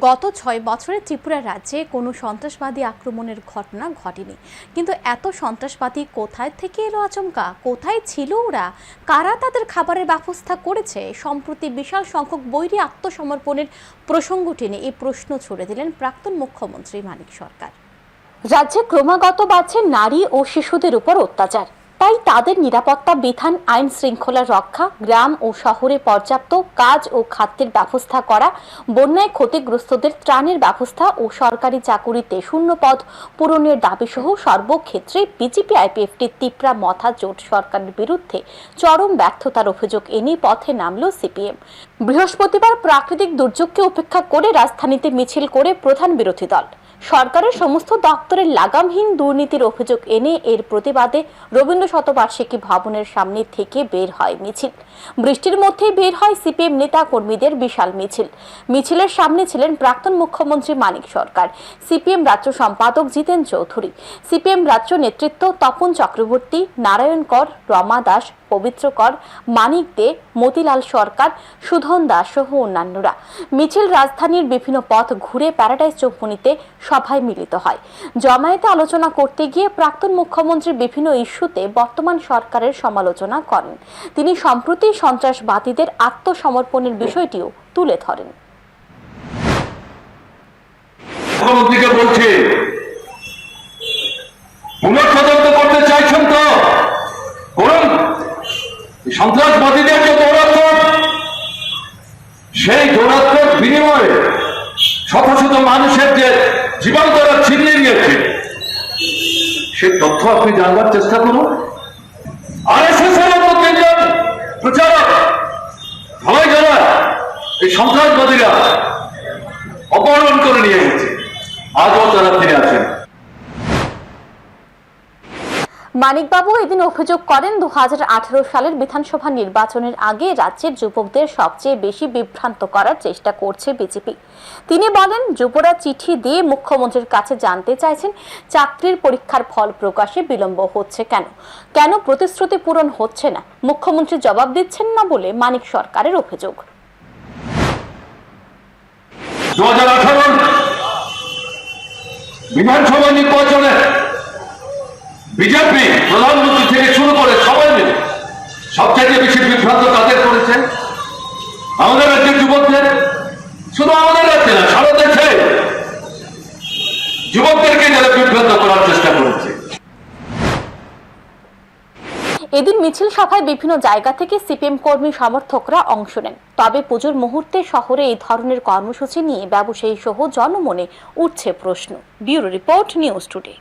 গত ছয় বছরে ত্রিপুরা রাজ্যে কোনো সন্ত্রাসবাদী আক্রমণের ঘটনা ঘটেনি। কিন্তু এত সন্ত্রাসবাদী কোথায় থেকে এলো আচমকা? কোথায় ছিল ওরা? কারা তাদের খাবারের ব্যবস্থা করেছে? সম্প্রতি বিশাল সংখ্যক বৈরী আত্মসমর্পণের প্রসঙ্গ টেনে এই প্রশ্ন ছুড়ে দিলেন প্রাক্তন মুখ্যমন্ত্রী মানিক সরকার। রাজ্যে ক্রমাগত বাড়ছে নারী ও শিশুদের উপর অত্যাচার। তাই তাদের নিরাপত্তা বিধান, আইন শৃঙ্খলা রক্ষা, গ্রাম ও শহরে পর্যাপ্ত কাজ ও খাদ্যের ব্যবস্থা করা, বন্যায় ক্ষতিগ্রস্তদের ত্রাণের ব্যবস্থা ও সরকারি চাকুরিতে শূন্য পদ পূরণের দাবিসহ সর্বক্ষেত্রে বিজেপি আইপিএফটির তিপ্রা মথা জোট সরকারের বিরুদ্ধে চরম ব্যর্থতার অভিযোগ এনে পথে নামল সিপিএম। বৃহস্পতিবার প্রাকৃতিক দুর্যোগকে উপেক্ষা করে রাজধানীতে মিছিল করে প্রধান বিরোধী দল। সরকারের সমস্ত দপ্তরের লাগামহীন দুর্নীতির অভিযোগ এনে এর প্রতিবাদে রবীন্দ্র শতবার্ষিকী ভবনের সামনে থেকে বের হয় মিছিল। বৃষ্টির মধ্যেই বের হয় সিপিএম নেতা কর্মীদের বিশাল মিছিল। মিছিলের সামনে ছিলেন প্রাক্তন মুখ্যমন্ত্রী মানিক সরকার, সিপিএম রাজ্য সম্পাদক জিতেন চৌধুরী, সিপিএম রাজ্য নেতৃত্ব তপন চক্রবর্তী, নারায়ণ কর, রমা দাস, পবিত্র কর, মানিক দে, মতিলাল সরকার, সুধন দাস সহ অন্যান্যরা। মিছিল রাজধানীর বিভিন্ন পথ ঘুরে প্যারাডাইজ চৌমুনিতে সভায় মিলিত হয়। জমায়েতে আলোচনা করতে গিয়ে প্রাক্তন মুখ্যমন্ত্রী বিভিন্ন ইস্যুতে বর্তমান সরকারের সমালোচনা করেন। তিনি সম্প্রতি সন্ত্রাসবাদীদের আত্মসমর্পণের বিষয়টিও তুলে ধরেন। মুখ্যমন্ত্রীকে বলছি পুনঃতদন্ত করতে চাইছেন তো? করুন সন্ত্রাসবাদীদের যে দৌরাত্ম, সেই দৌরাত্মের বিনিময়ে শত শত মানুষের যে জীবন তারা ছিনিয়ে নিয়েছে। সে তথ্য আপনি জানবার চেষ্টা করুন। আর এস এস এর তিনজন প্রচারক সবাই যারা এই সন্ত্রাসবাদীরা অপহরণ করে নিয়ে গেছে। আজও তারা ফিরে আছেন মানিকবাবু এদিন অভিযোগ করেন দু সালের বিধানসভা নির্বাচনের আগে রাজ্যের যুবকদের সবচেয়ে বেশি বিভ্রান্ত করার চেষ্টা করছে বিজেপি। তিনি বলেন, যুবরা চিঠি দিয়ে মুখ্যমন্ত্রীর কাছে জানতে চাইছেন, চাকরির পরীক্ষার ফল প্রকাশে বিলম্ব হচ্ছে কেন? কেন প্রতিশ্রুতি পূরণ হচ্ছে না? মুখ্যমন্ত্রী জবাব দিচ্ছেন না বলে মানিক সরকারের অভিযোগ। বিধানসভা নির্বাচনে বিজেপি প্রধানমন্ত্রী থেকে শুরু করে সবাই মিলে সবচেয়ে বেশি বিভ্রান্ত কাদের করেছে? আমাদের রাজ্যের যুবকদের? শুধু আমাদের রাজ্যে না, সারা দেশে যুবকদেরকে যারা বিভ্রান্ত করার চেষ্টা করেছে। এদিন মিছিল সভায় বিভিন্ন জায়গা থেকে সিপিএম কর্মী সমর্থকরা অংশ নেন। তবে পুজোর মুহূর্তে শহরে এই ধরনের কর্মসূচি নিয়ে ব্যবসায়ী সহ জনমনে উঠছে প্রশ্ন। Bureau report news today.